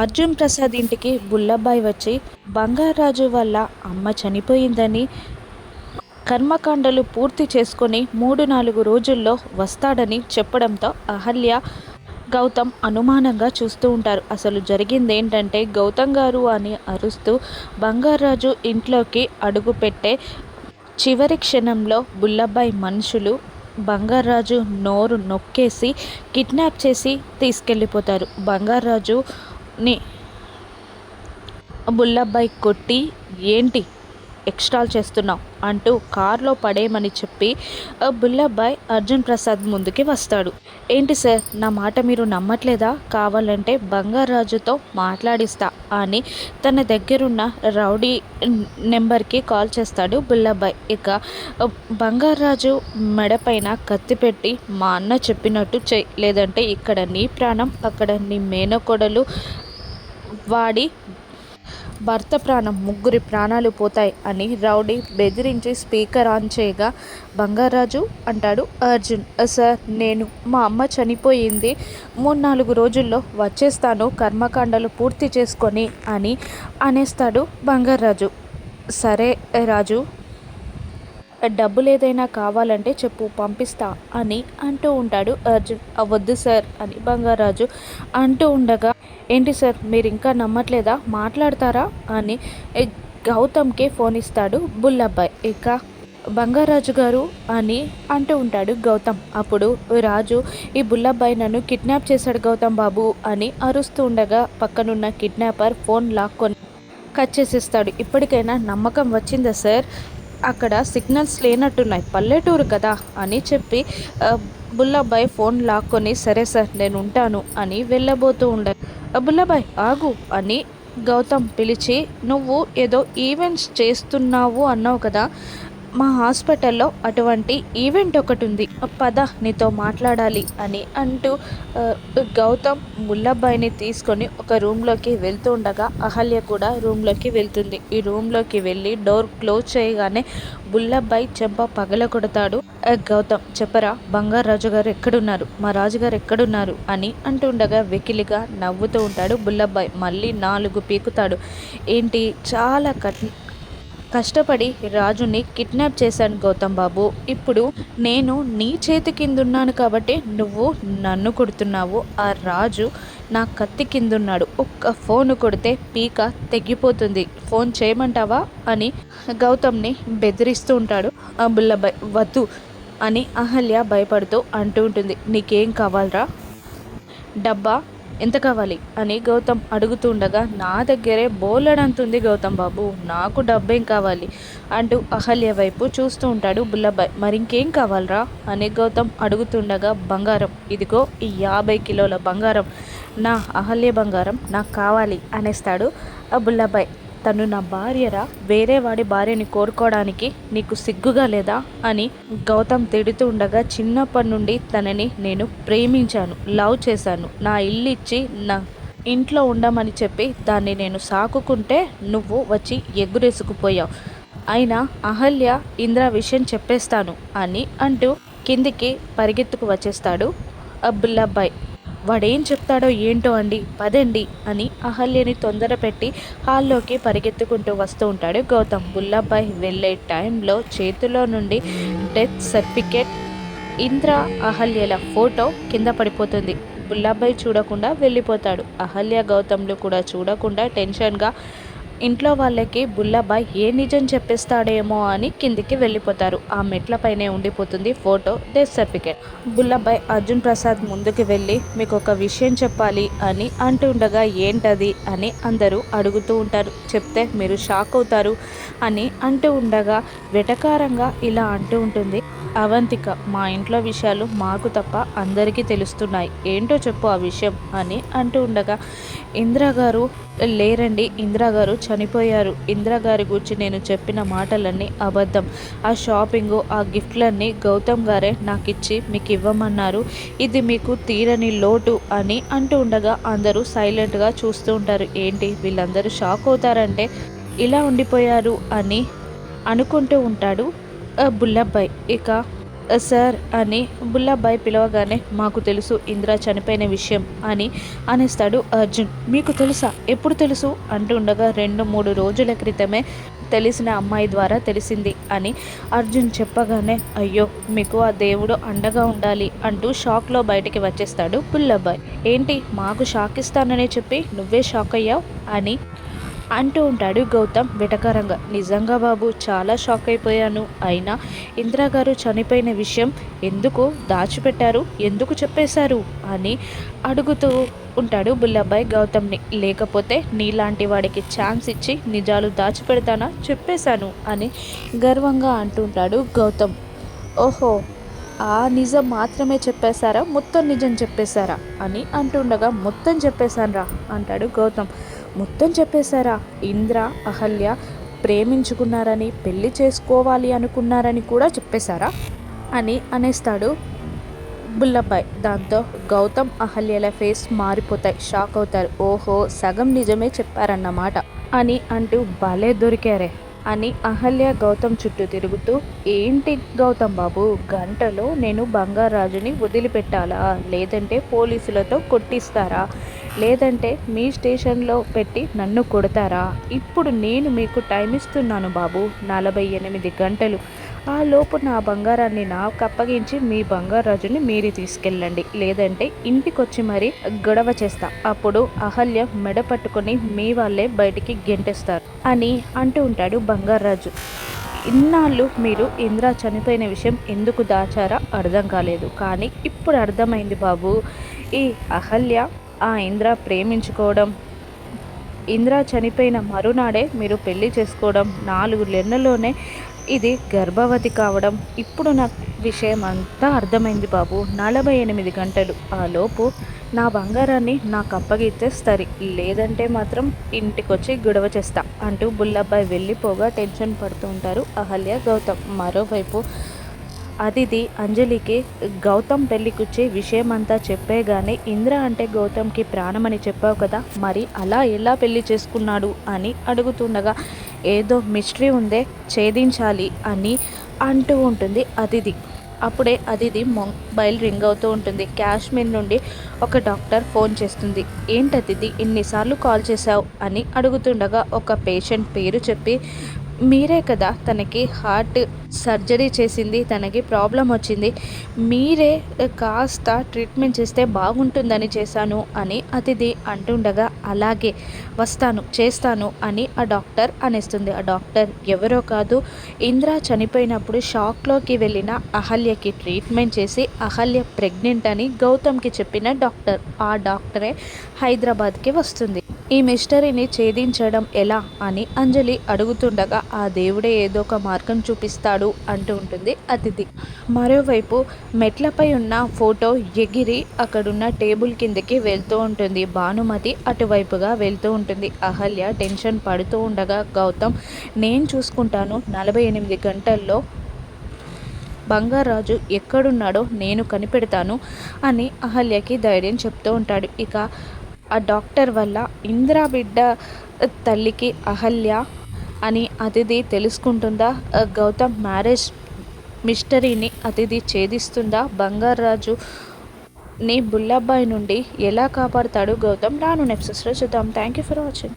అర్జున్ ప్రసాద్ ఇంటికి బుల్లబ్బాయి వచ్చి బంగారాజు వల్ల అమ్మ చనిపోయిందని కర్మకాండలు పూర్తి చేసుకొని మూడు నాలుగు రోజుల్లో వస్తాడని చెప్పడంతో అహల్య గౌతమ్ అనుమానంగా చూస్తూ ఉంటారు. అసలు జరిగింది ఏంటంటే గౌతమ్ గారు అని అరుస్తూ బంగారాజు ఇంట్లోకి అడుగుపెట్టే చివరి క్షణంలో బుల్లబ్బాయి మనుషులు బంగారాజు నోరు నొక్కేసి కిడ్నాప్ చేసి తీసుకెళ్ళిపోతారు. బంగారాజుని బుల్లబ్బాయి కొట్టి ఏంటి? ఎక్స్ట్రాల్ చేస్తున్నావు అంటూ కారులో పడేయమని చెప్పి బుల్లబ్బాయ్ అర్జున్ ప్రసాద్ ముందుకి వస్తాడు. ఏంటి సార్ నా మాట మీరు నమ్మట్లేదా? కావాలంటే బంగారాజుతో మాట్లాడిస్తా అని తన దగ్గరున్న రౌడీ నెంబర్కి కాల్ చేస్తాడు బుల్లబ్బాయ్ ఇక బంగారాజు మెడపైన కత్తి పెట్టి మా అన్న చెప్పినట్టు చెయ్యి లేదంటే ఇక్కడ నీ ప్రాణం అక్కడ నీ మేనకొడలు వాడి భర్త ప్రాణం ముగ్గురి ప్రాణాలు పోతాయి అని రౌడీ బెదిరించి స్పీకర్ ఆన్ చేయగా బంగారాజు అంటాడు అర్జున్ సార్ నేను మా అమ్మ చనిపోయింది. మూడు నాలుగు రోజుల్లో వచ్చేస్తాను కర్మకాండలు పూర్తి చేసుకొని అని అనేస్తాడు బంగారాజు. సరే రాజు. డబ్బులు ఏదైనా కావాలంటే చెప్పు పంపిస్తా అని అంటూ ఉంటాడు అర్జున్. వద్దు సార్ అని బంగారాజు అంటూ ఉండగా ఏంటి సార్ మీరు ఇంకా నమ్మట్లేదా? మాట్లాడతారా? అని గౌతమ్కి ఫోన్ ఇస్తాడు బుల్లబ్బాయ్. ఇక బంగారాజు గారు అని అంటూ ఉంటాడు గౌతమ్. అప్పుడు రాజు ఈ బుల్లబ్బాయి నన్ను కిడ్నాప్ చేశాడు గౌతమ్ బాబు అని అరుస్తూ ఉండగా పక్కనున్న కిడ్నాపర్ ఫోన్ లాక్కొని కట్ చేసేస్తాడు. ఇప్పటికైనా నమ్మకం వచ్చిందా సార్? అక్కడ సిగ్నల్స్ లేనట్టున్నాయి. పల్లెటూరు కదా అని చెప్పి బుల్లబ్బాయి ఫోన్ లాక్కొని సరే సార్ నేను ఉంటాను అని వెళ్ళబోతూ ఉండ బుల్లబాయ్ ఆగు అని గౌతమ్ పిలిచి నువ్వు ఏదో ఈవెంట్స్ చేస్తున్నావు అన్నావు కదా మా హాస్పిటల్లో అటువంటి ఈవెంట్ ఒకటి ఉంది పద నీతో మాట్లాడాలి అని అంటూ గౌతమ్ ముల్లబ్బాయిని తీసుకొని ఒక రూమ్లోకి వెళ్తూ ఉండగా అహల్య కూడా రూమ్లోకి వెళ్తుంది. ఈ రూమ్లోకి వెళ్ళి డోర్ క్లోజ్ చేయగానే బుల్లబ్బాయి చెంప పగల కొడతాడు. గౌతమ్ చెప్పరా బంగారు రాజుగారు ఎక్కడున్నారు? మా రాజుగారు ఎక్కడున్నారు? అని అంటుండగా వెకిలిగా నవ్వుతూ ఉంటాడు బుల్లబ్బాయి మళ్ళీ నాలుగు పీకుతాడు. ఏంటి చాలా కఠి కష్టపడి రాజుని కిడ్నాప్ చేశాను గౌతమ్ బాబు. ఇప్పుడు నేను నీ చేతి కింద ఉన్నాను కాబట్టి నువ్వు నన్ను కొడుతున్నావు. ఆ రాజు నా కత్తి కిందున్నాడు. ఒక్క ఫోన్ కొడితే పీక తెగిపోతుంది. ఫోన్ చేయమంటావా? అని గౌతమ్ని బెదిరిస్తూ ఉంటాడు. అంబుల్లబాయ్ వద్దు అని అహల్య భయపడుతూ అంటూ ఉంటుంది. నీకేం కావాలరా? డబ్బా ఎంత కావాలి? అని గౌతమ్ అడుగుతుండగా నా దగ్గరే బోలెడంతుంది గౌతమ్ బాబు. నాకు డబ్బేం కావాలి? అంటూ అహల్య వైపు చూస్తూ ఉంటాడు బుల్లబ్బాయ్. మరింకేం కావాలరా? అని గౌతమ్ అడుగుతుండగా బంగారం. ఇదిగో ఈ యాభై కిలోల బంగారం. నా అహల్య బంగారం నాకు కావాలి అనేస్తాడు ఆ బుల్లబ్బాయ్. తను నా భార్యరా వేరే వాడి భార్యని కోరుకోవడానికి నీకు సిగ్గుగా లేదా అని గౌతమ్ తిడుతూ ఉండగా చిన్నప్పటి నుండి తనని నేను ప్రేమించాను లవ్ చేశాను. నా ఇల్లు ఇచ్చి నా ఇంట్లో ఉండమని చెప్పి దాన్ని నేను సాకుకుంటే నువ్వు వచ్చి ఎగురేసుకుపోయావు. అయినా అహల్య ఇంద్ర విషయం చెప్పేస్తాను అని అంటూ కిందికి పరిగెత్తుకు వచ్చేస్తాడు అబ్బుల్లబ్బాయ్ వాడేం చెప్తాడో ఏంటో అండి పదండి అని అహల్యని తొందర పెట్టి హాల్లోకి పరిగెత్తుకుంటూ వస్తూ ఉంటాడు గౌతమ్. బుల్లబ్బాయి వెళ్ళే టైంలో చేతిలో నుండి డెత్ సర్టిఫికేట్ ఇంద్ర అహల్యల ఫోటో కింద పడిపోతుంది. బుల్లబ్బాయి చూడకుండా వెళ్ళిపోతాడు. అహల్య గౌతమ్లు కూడా చూడకుండా టెన్షన్గా ఇంట్లో వాళ్ళకి బుల్లబాయ్ ఏ నిజం చెప్పేస్తాడేమో అని కిందికి వెళ్ళిపోతారు. ఆ మెట్లపైనే ఉండిపోతుంది photo death certificate. Bullabai Arjun Prasad ముందుకు వెళ్ళి మీకు ఒక విషయం చెప్పాలి అని అంటుండగా ఏంటది? అని అందరూ అడుగుతూ ఉంటారు. చెప్తే మీరు షాక్ అవుతారు అని అంటూ ఉండగా వెటకారంగా ఇలా అంటూ ఉంటుంది. అవంతిక మా ఇంట్లో విషయాలు మాకు తప్ప అందరికీ తెలుస్తున్నాయి. ఏంటో చెప్పు ఆ విషయం అని అంటూ ఉండగా ఇందిరా గారు లేరండి ఇందిరా గారు చనిపోయారు. ఇందిరా గారి గురించి నేను చెప్పిన మాటలన్నీ అబద్ధం. ఆ షాపింగు ఆ గిఫ్ట్లన్నీ గౌతమ్ గారే నాకు ఇచ్చి మీకు ఇవ్వమన్నారు ఇది మీకు తీరని లోటు అని అంటూ ఉండగా అందరూ సైలెంట్గా చూస్తూ ఉంటారు. ఏంటి? వీళ్ళందరూ షాక్ అవుతారంటే ఇలా ఉండిపోయారు అని అనుకుంటూ ఉంటాడు బుల్లబ్బాయ్ ఇక సార్ అని బుల్లబ్బాయి పిలవగానే మాకు తెలుసు ఇందిరా చనిపోయిన విషయం అని అనేస్తాడు అర్జున్. మీకు తెలుసా? ఎప్పుడు తెలుసు? అంటూ ఉండగా రెండు మూడు రోజుల క్రితమే తెలిసిన అమ్మాయి ద్వారా తెలిసింది అని అర్జున్ చెప్పగానే అయ్యో మీకు ఆ దేవుడు అండగా ఉండాలి అంటూ షాక్లో బయటికి వచ్చేస్తాడు బుల్లబ్బాయి. ఏంటి మాకు షాక్ ఇస్తానని చెప్పి నువ్వే షాక్ అయ్యావు? అని అంటూ ఉంటాడు గౌతమ్. వెటకరంగా. నిజంగా బాబు చాలా షాక్ అయిపోయాను. అయినా ఇందిరాగారు చనిపోయిన విషయం ఎందుకు దాచిపెట్టారు? ఎందుకు చెప్పేశారు? అని అడుగుతూ ఉంటాడు బుల్లబ్బాయి గౌతమ్ని. లేకపోతే నీలాంటి వాడికి ఛాన్స్ ఇచ్చి నిజాలు దాచిపెడతానా? చెప్పేశాను అని గర్వంగా అంటుంటాడు గౌతమ్. ఓహో ఆ నిజం మాత్రమే చెప్పేశారా? మొత్తం నిజం చెప్పేశారా? అని అంటుండగా మొత్తం చెప్పేశాను రా అంటాడు గౌతమ్. మొత్తం చెప్పేశారా? ఇంద్ర అహల్య ప్రేమించుకున్నారని పెళ్ళి చేసుకోవాలి అనుకున్నారని కూడా చెప్పేశారా? అని అనేస్తాడు బుల్లబ్బాయ్. దాంతో గౌతమ్ అహల్యల ఫేస్ మారిపోతాయి షాక్ అవుతారు. ఓహో సగం నిజమే చెప్పారన్నమాట అని అంటూ భలే దొరికారే. అని అహల్య గౌతమ్ చుట్టూ తిరుగుతూ ఏంటి గౌతమ్ బాబు గంటలో నేను బంగారాజుని వదిలిపెట్టాలా? లేదంటే పోలీసులతో కొట్టిస్తారా? లేదంటే మీ స్టేషన్లో పెట్టి నన్ను కొడతారా? ఇప్పుడు నేను మీకు టైం ఇస్తున్నాను బాబు నలభై ఎనిమిది గంటలు. ఆ లోపు నా బంగారాన్ని నాకు అప్పగించి మీ బంగారాజుని మీరు తీసుకెళ్ళండి. లేదంటే ఇంటికొచ్చి మరి గొడవ చేస్తా. అప్పుడు అహల్య మెడ పట్టుకొని మీ వాళ్ళే బయటికి గెంటేస్తారు అని అంటూ ఉంటాడు బంగారాజు. ఇన్నాళ్ళు మీరు ఇంద్ర చనిపోయిన విషయం ఎందుకు దాచారా అర్థం కాలేదు. కానీ ఇప్పుడు అర్థమైంది బాబు. ఈ అహల్య ఆ ఇంద్ర ప్రేమించుకోవడం ఇంద్ర చనిపోయిన మరునాడే మీరు పెళ్ళి చేసుకోవడం నాలుగు నెలల్లోనే ఇది గర్భవతి కావడం ఇప్పుడు నాకు విషయం అంతా అర్థమైంది బాబు. నలభై ఎనిమిది గంటలు. ఆ లోపు నా బంగారాన్ని నాకు అప్పగిస్తే సరి. లేదంటే మాత్రం ఇంటికొచ్చి గొడవ చేస్తా అంటూ బుల్లబ్బాయి వెళ్ళిపోగా టెన్షన్ పడుతూ ఉంటారు అహల్య గౌతమ్. మరోవైపు అతిథి అంజలికి గౌతమ్ పెళ్ళికొచ్చే విషయం అంతా చెప్పేగానే ఇంద్ర అంటే గౌతమ్కి ప్రాణమని చెప్పావు కదా మరి అలా ఎలా పెళ్ళి చేసుకున్నాడు అని అడుగుతుండగా ఏదో మిస్టరీ ఉందే ఛేదించాలి అని అంటూ ఉంటుంది అతిథి. అప్పుడే అదిది మొబైల్ రింగ్ అవుతూ ఉంటుంది. కాశ్మీర్ నుండి ఒక డాక్టర్ ఫోన్ చేస్తుంది. ఏంటదిది ఇన్నిసార్లు కాల్ చేశావు? అని అడుగుతుండగా ఒక పేషెంట్ పేరు చెప్పి మీరే కదా తనకి హార్ట్ సర్జరీ చేసింది తనకి ప్రాబ్లం వచ్చింది. మీరే కాస్త ట్రీట్మెంట్ చేస్తే బాగుంటుందని చేశాను అని అతిథి అంటుండగా అలాగే వస్తాను చేస్తాను అని ఆ డాక్టర్ అనేస్తుంది. ఆ డాక్టర్ ఎవరో కాదు ఇంద్ర చనిపోయినప్పుడు షాక్లోకి వెళ్ళిన అహల్యకి ట్రీట్మెంట్ చేసి అహల్య ప్రెగ్నెంట్ అని గౌతమ్కి చెప్పిన డాక్టర్. ఆ డాక్టరే హైదరాబాద్కి వస్తుంది. ఈ మిస్టరీని ఛేదించడం ఎలా అని అంజలి అడుగుతుండగా ఆ దేవుడే ఏదో ఒక మార్గం చూపిస్తాడు అంటూ ఉంటుంది అతిథి. మరోవైపు మెట్లపై ఉన్న ఫోటో ఎగిరి అక్కడున్న టేబుల్ కిందకి వెళ్తూ ఉంటుంది. భానుమతి అటువైపుగా వెళ్తూ ఉంటుంది. అహల్య టెన్షన్ పడుతూ ఉండగా గౌతమ్ నేను చూసుకుంటాను. నలభై ఎనిమిది గంటల్లో బంగారాజు ఎక్కడున్నాడో నేను కనిపెడతాను అని అహల్యకి ధైర్యం చెప్తూ ఉంటాడు. ఇక ఆ డాక్టర్ వల్ల ఇందిరా బిడ్డ తల్లికి అహల్య అని అతిథి తెలుసుకుంటుందా? గౌతమ్ మ్యారేజ్ మిస్టరీని అతిథి ఛేదిస్తుందా? బంగారాజు ని బుల్లబ్బాయి నుండి ఎలా కాపాడతాడు గౌతమ్? రాను నెక్స్ట్ చూద్దాం. Thank you for watching